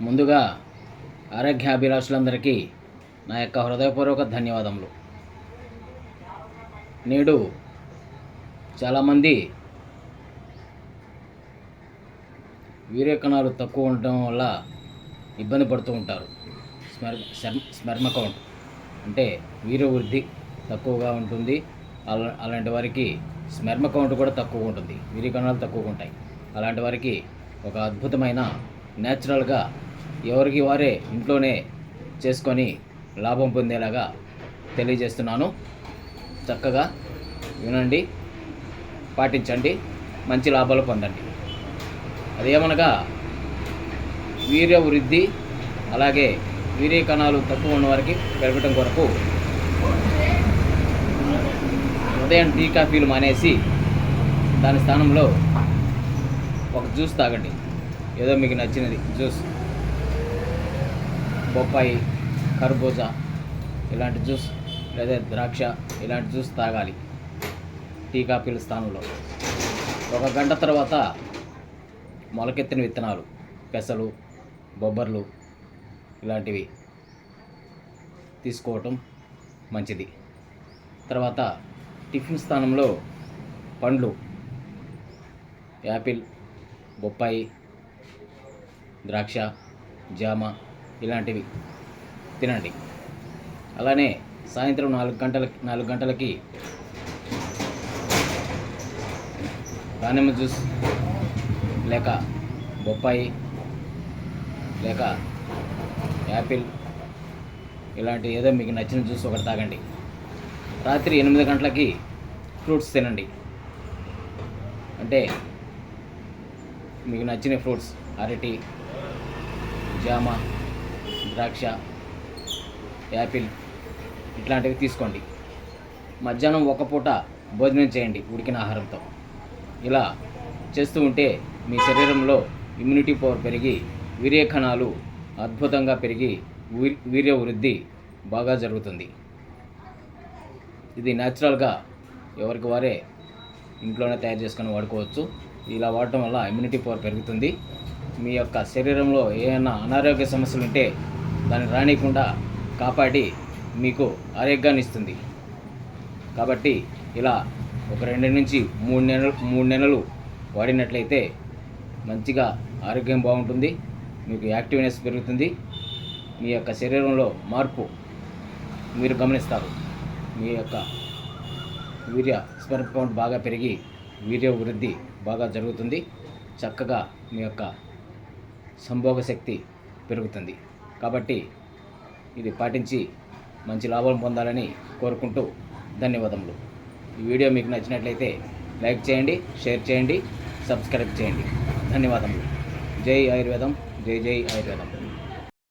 ముందుగా ఆరోగ్యాభిలాషులందరికీ నా యొక్క హృదయపూర్వక ధన్యవాదములు. నేడు చాలామంది వీర్యకణాలు తక్కువ ఉండటం వల్ల ఇబ్బంది పడుతూ ఉంటారు. స్మెర్ శర్మ- స్మెర్మ కౌంట్. అంటే వీర్య వృద్ధి తక్కువగా ఉంటుంది. అలా అలాంటి వారికి స్మెర్మ కౌంట్ కూడా తక్కువ ఉంటుంది. వీర్యకణాలు తక్కువగా ఉంటాయి. అలాంటి వారికి ఒక అద్భుతమైన న్యాచురల్గా ఎవరికి వారే ఇంట్లోనే చేసుకొని లాభం పొందేలాగా తెలియజేస్తున్నాను. చక్కగా వినండి పాటించండి మంచి లాభాలు పొందండి. అదేమనగా వీర్య వృద్ధి అలాగే వీర్య కణాలు తక్కువ ఉన్న వారికి పెరగటం కొరకు ఉదయం టీ కాఫీలు మానేసి దాని స్థానంలో ఒక జ్యూస్ తాగండి. ఏదో మీకు నచ్చినది జ్యూస్. బొప్పాయి కర్బూజా ఇలాంటి జ్యూస్ లేదా ద్రాక్ష ఇలాంటి జ్యూస్ తాగాలి. టీ కాఫీల స్థానంలో. ఒక గంట తర్వాత మొలకెత్తిన విత్తనాలు పెసలు బొబ్బర్లు ఇలాంటివి తీసుకోవటం మంచిది. తర్వాత టిఫిన్ స్థానంలో పండ్లు యాపిల్ బొప్పాయి ద్రాక్ష జామ ఇలాంటివి. తినండి. అలానే సాయంత్రం నాలుగు గంటలకి నాలుగు గంటలకి దానిమ్మ జ్యూస్ లేక బొప్పాయి లేక యాపిల్ ఇలాంటి ఏదో మీకు నచ్చిన జ్యూస్ ఒకటి తాగండి. రాత్రి ఎనిమిది గంటలకి ఫ్రూట్స్ తినండి. అంటే మీకు నచ్చిన ఫ్రూట్స్ అరటి జామ ద్రాక్ష యాపిల్ ఇట్లాంటివి తీసుకోండి. మధ్యాహ్నం ఒక పూట భోజనం చేయండి ఉడికిన ఆహారంతో. ఇలా చేస్తూ ఉంటే మీ శరీరంలో ఇమ్యూనిటీ పవర్ పెరిగి వీర్యకణాలు అద్భుతంగా పెరిగి వీర్య వృద్ధి బాగా జరుగుతుంది. ఇది న్యాచురల్గా ఎవరికి వారే ఇంట్లోనే తయారు చేసుకొని వాడుకోవచ్చు. ఇలా వాడటం వల్ల ఇమ్యూనిటీ పవర్ పెరుగుతుంది. మీ యొక్క శరీరంలో ఏమైనా అనారోగ్య సమస్యలు ఉంటే దాన్ని రానికుండా కాపాడి మీకు ఆరోగ్యాన్ని ఇస్తుంది. కాబట్టి ఇలా ఒక రెండు నుంచి మూడు నెలలు మూడు నెలలు వాడినట్లయితే మంచిగా ఆరోగ్యం బాగుంటుంది మీకు యాక్టివ్నెస్ పెరుగుతుంది మీ యొక్క శరీరంలో మార్పు మీరు గమనిస్తారు. మీ యొక్క వీర్య స్పెర్మ్ కౌంట్ బాగా పెరిగి వీర్య వృద్ధి బాగా జరుగుతుంది చక్కగా మీ యొక్క సంభోగ శక్తి పెరుగుతుంది. కాబట్టి ఇది పాటించి మంచి లాభం పొందాలని కోరుకుంటూ ధన్యవాదములు. ఈ వీడియో మీకు నచ్చినట్లయితే లైక్ చేయండి షేర్ చేయండి సబ్స్క్రైబ్ చేయండి. ధన్యవాదములు. జై ఆయుర్వేదం జై జై ఆయుర్వేదం.